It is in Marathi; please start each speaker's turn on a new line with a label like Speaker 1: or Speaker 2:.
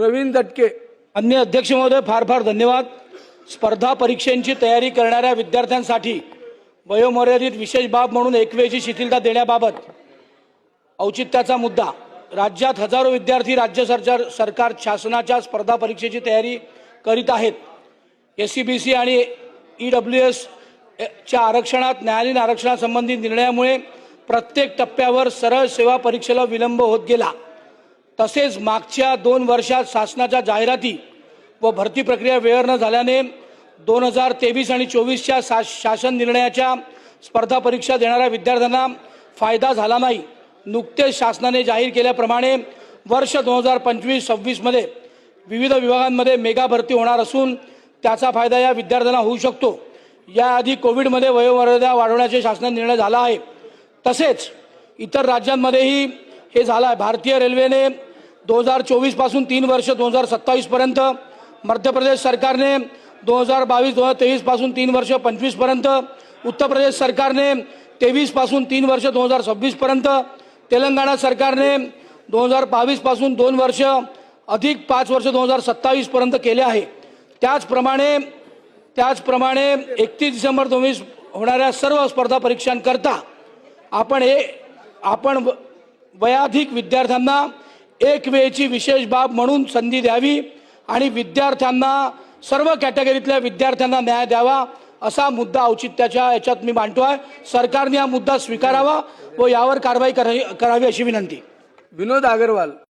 Speaker 1: प्रवीण दटके.
Speaker 2: अन्य अध्यक्ष महोदय फार फार धन्यवाद. स्पर्धा परीक्षांची तयारी करणाऱ्या विद्यार्थ्यांसाठी वयोमर्यादित विशेष बाब म्हणून एकवेची शिथिलता देण्याबाबत औचित्याचा मुद्दा. राज्यात हजारो विद्यार्थी राज्य सरकार सरकार शासनाच्या स्पर्धा परीक्षेची तयारी करीत आहेत. एस सी बी सी आणि ई डब्ल्यू एस च्या आरक्षणात न्यायालयीन आरक्षणासंबंधी निर्णयामुळे प्रत्येक टप्प्यावर सरळ सेवा परीक्षेला विलंब होत गेला. तसेच मागच्या दोन वर्षात शासनाच्या जाहिराती व भरती प्रक्रिया वेळ न झाल्याने दोन हजार तेवीस आणि चोवीसच्या शा शासन निर्णयाच्या स्पर्धा परीक्षा देणाऱ्या विद्यार्थ्यांना फायदा झाला नाही. नुकतेच शासनाने जाहीर केल्याप्रमाणे वर्ष दोन हजार पंचवीस सव्वीसमध्ये विविध विभागांमध्ये मेगा भरती होणार असून त्याचा फायदा या विद्यार्थ्यांना होऊ शकतो. याआधी कोविडमध्ये वयोमर्यादा वाढवण्याचे शासनाने निर्णय झाला आहे. तसेच इतर राज्यांमध्येही हे झालं आहे. भारतीय रेल्वेने दोन हजार चोवीसपासून तीन वर्ष दोन हजार सत्तावीसपर्यंत मध्य प्रदेश सरकारने दोन हजार बावीस दोन हजार तेवीसपासून तीन वर्ष पंचवीसपर्यंत उत्तर प्रदेश सरकारने तेवीसपासून तीन वर्ष दोन हजार सव्वीसपर्यंत तेलंगणा सरकारने दोन हजार बावीसपासून दोन वर्ष अधिक पाच वर्ष दोन हजार सत्तावीसपर्यंत केले आहे. त्याचप्रमाणे त्याचप्रमाणे एकतीस डिसेंबर दोन वीस होणाऱ्या सर्व स्पर्धा परीक्षांकरता आपण हे आपण व- वयाधिक विद्यार्थ्यांना एक वेळची विशेष बाब म्हणून संधी द्यावी आणि विद्यार्थ्यांना सर्व कॅटेगरीतल्या विद्यार्थ्यांना न्याय द्यावा असा मुद्दा औचित्याच्या याच्यात मी मांडतो आहे. सरकारने हा मुद्दा स्वीकारावा व यावर कारवाई करावी करावी अशी विनंती.
Speaker 1: विनोद अग्रवाल